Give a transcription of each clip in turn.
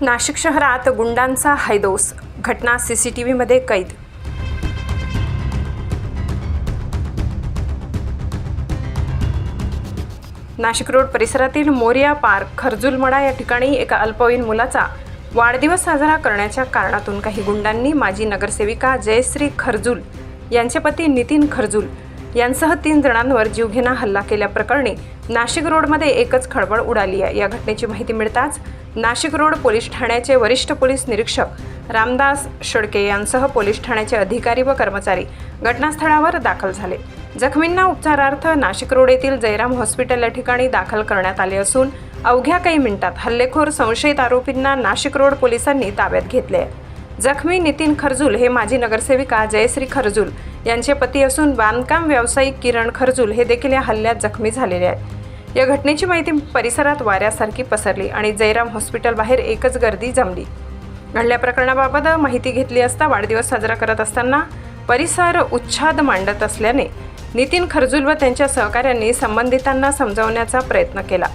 नाशिक शहरात गुंडांचा हैदोस घटना सीसीटीव्हीमध्ये कैद. नाशिक रोड परिसरातील मोरिया पार्क खरजुलमडा या ठिकाणी एका अल्पवयीन मुलाचा वाढदिवस साजरा करण्याच्या कारणातून काही गुंडांनी माजी नगरसेविका जयश्री खरजूल यांचे पती नितीन खरजूल यांसह तीन जणांवर जीवघेणा हल्ला केल्याप्रकरणी नाशिक रोडमध्ये एकच खळबळ उडाली आहे. या घटनेची माहिती मिळताच नाशिक रोड पोलीस ठाण्याचे वरिष्ठ पोलीस निरीक्षक रामदास शडके यांसह पोलीस ठाण्याचे अधिकारी व कर्मचारी घटनास्थळावर दाखल झाले. जखमींना उपचारार्थ नाशिक रोड येथील जयराम हॉस्पिटल या ठिकाणी दाखल करण्यात आले असून अवघ्या काही मिनिटात हल्लेखोर संशयित आरोपींना नाशिक रोड पोलिसांनी ताब्यात घेतले आहे. जखमी नितीन खरजूल हे माजी नगरसेविका जयश्री खरजूल यांचे पती असून बांधकाम व्यावसायिक किरण खरजूल हे देखील या हल्ल्यात जखमी झालेले आहेत. या घटनेची माहिती परिसरात वाऱ्यासारखी पसरली आणि जयराम हॉस्पिटल बाहेर एकच गर्दी जमली. घडल्या प्रकरणाबाबत माहिती घेतली असता वाढदिवस साजरा करत असताना परिसर उच्छाद मांडत असल्याने नितीन खरजूल व त्यांच्या सहकाऱ्यांनी संबंधितांना समजावण्याचा प्रयत्न केला.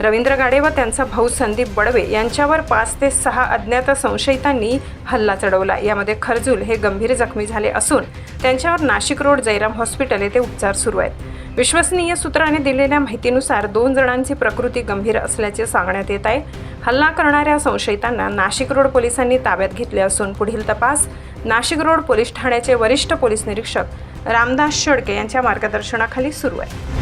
रवींद्र गाडे व त्यांचा भाऊ संदीप बडवे यांच्यावर पाच ते सहा अज्ञात संशयितांनी हल्ला चढवला. यामध्ये खरजूल हे गंभीर जखमी झाले असून त्यांच्यावर नाशिक रोड जयराम हॉस्पिटल येथे उपचार सुरू आहेत. विश्वसनीय सूत्राने दिलेल्या माहितीनुसार दोन जणांची प्रकृती गंभीर असल्याचे सांगण्यात येत आहे. हल्ला करणाऱ्या संशयितांना नाशिक रोड पोलिसांनी ताब्यात घेतले असून पुढील तपास नाशिक रोड पोलीस ठाण्याचे वरिष्ठ पोलीस निरीक्षक रामदास शेडके यांच्या मार्गदर्शनाखाली सुरू आहे.